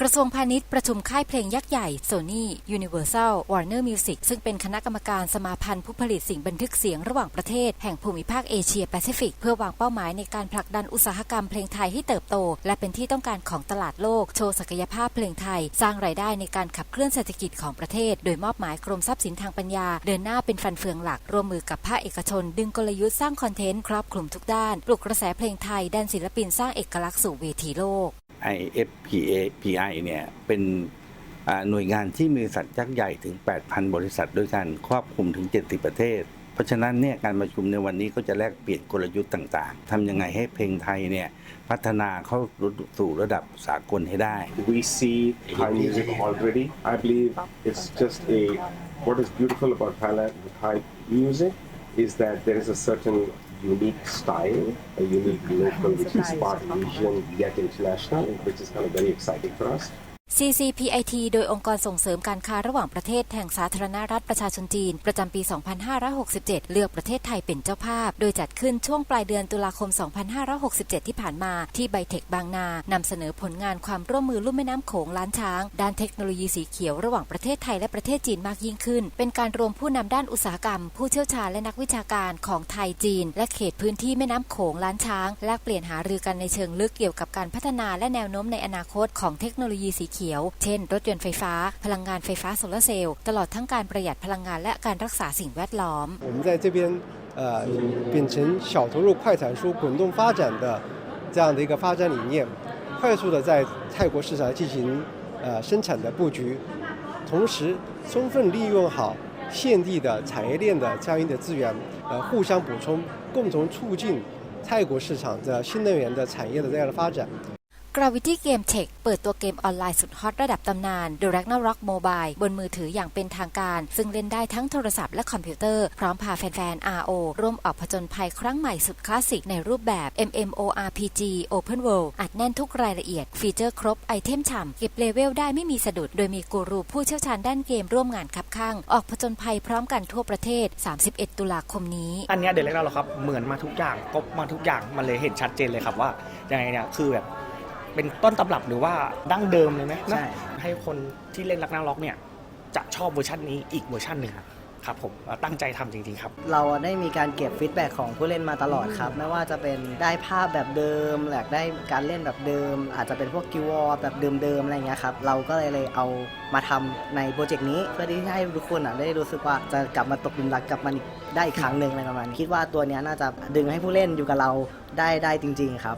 กระทรวงพาณิชย์ประชุมค่ายเพลงยักษ์ใหญ่ Sony Universal Warner Music ซึ่งเป็นคณะกรรมการสมาพันธ์ผู้ผลิตสิ่งบันทึกเสียงระหว่างประเทศ แห่งภูมิภาคเอเชียแปซิฟิก เพื่อวางเป้าหมายในการผลักดันอุตสาหกรรมเพลงไทยให้เติบโต และเป็นที่ต้องการของตลาดโลก โชว์ศักยภาพเพลงไทย สร้างรายได้ในการขับเคลื่อนเศรษฐกิจของประเทศ โดยมอบหมายกรมทรัพย์สินทางปัญญา เดินหน้าเป็นฟันเฟืองหลักร่วมมือกับภาคเอกชน ดึงกลยุทธ์สร้างคอนเทนต์ครอบคลุมทุกด้านปลุกกระแสเพลงไทยด้านศิลปินสร้างเอกลักษณ์สู่เวทีโลก IFPA-PI เนี่ยเป็นหน่วยงานที่มีบริษัทยักษ์ใหญ่ถึง 8,000 บริษัทด้วยกันครอบคลุมถึง 70 ประเทศ เพราะฉะนั้นเนี่ยการประชุมในวันนี้ก็จะแลกเปลี่ยนกลยุทธ์ต่างๆทำยังไงให้เพลงไทยเนี่ยพัฒนาเข้าสู่ระดับสากลให้ได้ we see Thai music already. I believe it's just a what is beautiful about Thailand Thai music is that there is a certain unique style, a unique local, which is part Asian yet international, which is kind of very exciting for us. CCPIT โดยองค์กรส่งเสริมการค้าระหว่างประเทศแห่งสาธารณรัฐประชาชนจีน ประจำปี 2567 เลือกประเทศไทยเป็นเจ้าภาพ โดยจัดขึ้นช่วงปลายเดือนตุลาคม 2567 ที่ผ่านมาที่ไบเทคบางนานำเสนอผลงานความร่วมมือลุ่มแม่น้ำโขงล้านช้าง ด้านเทคโนโลยีสีเขียวระหว่างประเทศไทยและประเทศจีนมากยิ่งขึ้น เป็นการรวมผู้นำด้านอุตสาหกรรม ผู้เชี่ยวชาญและนักวิชาการของไทยจีน และเขตพื้นที่แม่น้ำโขงล้านช้างแลกเปลี่ยนหารือกันในเชิงลึกเกี่ยวกับการพัฒนาและแนวโน้มในอนาคตของเทคโนโลยีสีเขียว เช่น รถยนต์ไฟฟ้า พลังงานไฟฟ้าโซลาร์เซลล์ตลอดทั้งการประหยัดพลังงานและการรักษาสิ่งแวดล้อม 我们在这边呃秉承小投入快产出滚动发展的这样的一个发展理念，快速的在泰国市场进行呃生产的布局，同时充分利用好现地的产业链的这样一的资源，呃互相补充，共同促进泰国市场的新能源的产业的这样的发展。 Gravity Game Tech เปิดตัวเกมออนไลน์สุดฮอตระดับตำนาน The Ragnarok Mobile บนมือถืออย่างเป็นทางการ ซึ่งเล่นได้ทั้งโทรศัพท์และคอมพิวเตอร์ พร้อมพาแฟนๆ RO ร่วมออกผจญภัยครั้งใหม่สุดคลาสสิกในรูปแบบ MMORPG Open World อัดแน่นทุกรายละเอียด ฟีเจอร์ครบไอเทมฉ่ำเก็บเลเวลได้ไม่มีสะดุด โดยมีกูรูผู้เชี่ยวชาญด้านเกมร่วมงานคับข้าง ออกผจญภัยพร้อมกันทั่วประเทศ 31 ตุลาคมนี้ อันนี้เด็กเล็กเราครับเหมือนมาทุกอย่างก็มาทุกอย่างมันเลยเห็นชัดเจนเลยครับว่ายังไงเนี่ยคือแบบ เป็นต้นตำรับหรือว่าดั้งเดิมเลยไหมนะใช่ ให้คนที่เล่นรักนาล็อกเนี่ยจะชอบเวอร์ชันนี้อีกเวอร์ชันหนึ่งครับครับผมตั้งใจทำจริง ๆ ครับ เราได้มีการเก็บฟีดแบ็กของผู้เล่นมาตลอดครับ ไม่ว่าจะเป็นได้ภาพแบบเดิมอยากได้การเล่นแบบเดิม อาจจะเป็นพวกกิวอแบบเดิมๆอะไรเงี้ยครับเราก็เลยเลยเอามาทำในโปรเจกต์นี้ เพื่อที่ให้ทุกคนอะได้รู้สึกว่าจะกลับมาตกหลุมรักกับมันอีกได้อีกครั้งหนึ่งอะไรประมาณนี้คิดว่าตัวเนี้ยน่าจะดึงให้ผู้เล่นอยู่กับเราได้ได้จริง ๆ ครับ